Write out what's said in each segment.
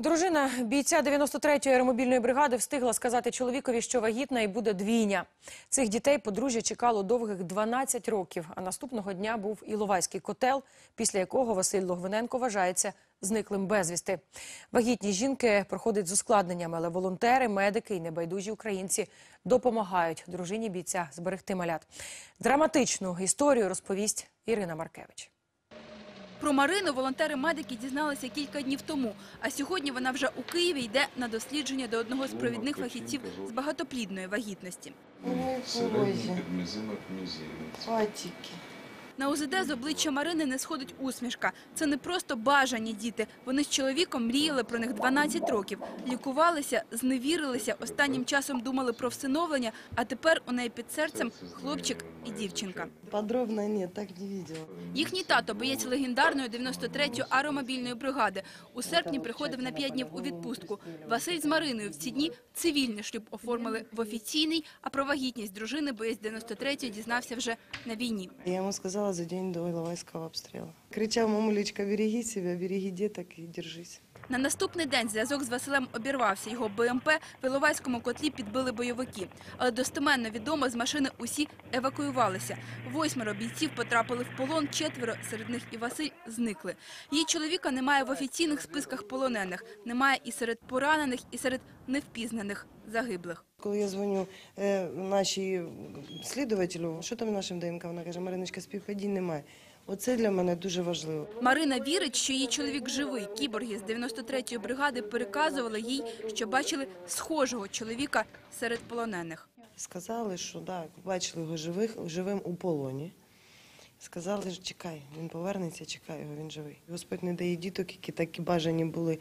Дружина бійця 93-ї аеромобільної бригади встигла сказати чоловікові, що вагітна і буде двійня. Цих дітей подружжя чекало довгих 12 років, а наступного дня був Іловайський котел, після якого Василь Логвиненко вважається зниклим безвісти. Вагітність жінки проходить з ускладненнями, але волонтери, медики і небайдужі українці допомагають дружині бійця зберегти малят. Драматичну історію розповість Ірина Маркевич. Про Марину волонтери-медики дізналися кілька днів тому, а сьогодні вона вже у Києві йде на дослідження до одного з провідних фахівців з багатоплідної вагітності. Ой, Середній Боже, підмізинок мізинець. патики. На УЗД з обличчя Марини не сходить усмішка. Це не просто бажані діти. Вони з чоловіком мріяли про них 12 років. Лікувалися, зневірилися, останнім часом думали про всиновлення, а тепер у неї під серцем хлопчик і дівчинка. Подробно нет, так не видела. Їхній тато, боєць легендарної 93-ї аеромобільної бригади, у серпні приходив на 5 днів у відпустку. Василь з Мариною в ці дні цивільний шлюб оформили в офіційний, а про вагітність дружини боєць 93-ї дізнався вже на війні. Я ему сказала за день до Иловайского обстрела. Кричал, мамулечка, береги себя, береги деток и держись. На наступний день зв'язок з Василем обірвався. Його БМП в Іловайському котлі підбили бойовики. Але достеменно відомо, з машини усі евакуювалися. Восьмеро бійців потрапили в полон, четверо, серед них і Василь, зникли. Її чоловіка немає в офіційних списках полонених. Немає і серед поранених, і серед невпізнаних загиблих. Коли я дзвоню е, нашій слідувателю, що там нашим ДНК, вона каже, Мариночка, співпадінь немає. Оце для мене дуже важливо. Марина вірить, що її чоловік живий. Кіборги з 93-ї бригади переказували їй, що бачили схожого чоловіка серед полонених. Сказали, що так, бачили його живих, живим у полоні. Сказали, що чекай, він повернеться, чекай його, він живий. Господь не дає діток, які такі бажані були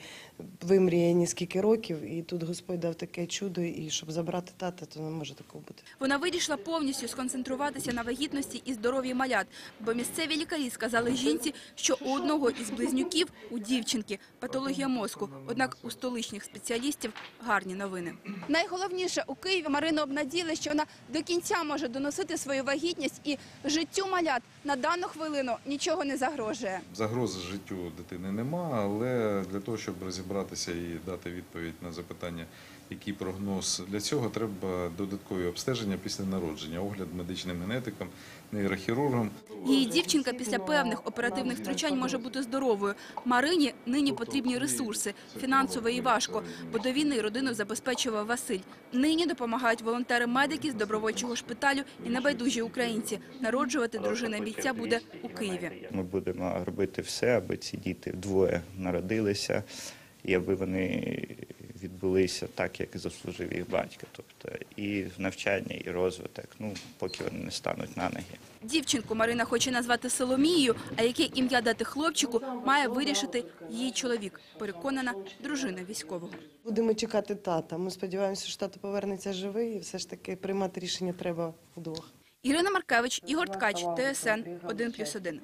вимріяні скільки років, і тут Господь дав таке чудо, і щоб забрати тата, то не може такого бути. Вона вирішила повністю сконцентруватися на вагітності і здоров'ї малят, бо місцеві лікарі сказали жінці, що у одного із близнюків, у дівчинки, патологія мозку. Однак у столичних спеціалістів гарні новини. Найголовніше у Києві Марину обнаділи, що вона до кінця може доносити свою вагітність і життю малят на дану хвилину нічого не загрожує. Загрози життю дитини нема, але для того, щоб розібратися і дати відповідь на запитання, який прогноз для цього треба додаткові обстеження після народження, огляд медичним генетиком, нейрохірургом. Її дівчинка після певних оперативних втручань може бути здоровою. Марині нині потрібні ресурси. Фінансово і важко, бо до війни родину забезпечував Василь. Нині допомагають волонтери-медики з добровольчого шпиталю і небайдужі українці. Народжувати дружина бійця буде у Києві. Ми будемо робити все, аби ці діти вдвоє народилися, і аби вони відбулися так, як і заслужив їх батько. Тобто і навчання, і розвиток, ну поки вони не стануть на ноги. Дівчинку Марина хоче назвати Соломією, а яке ім'я дати хлопчику, має вирішити її чоловік. Переконана дружина військового. Будемо чекати тата. Ми сподіваємося, що тато повернеться живий, і все ж таки приймати рішення треба вдвох. Ірина Маркевич, Ігор Ткач, ТСН 1+,1.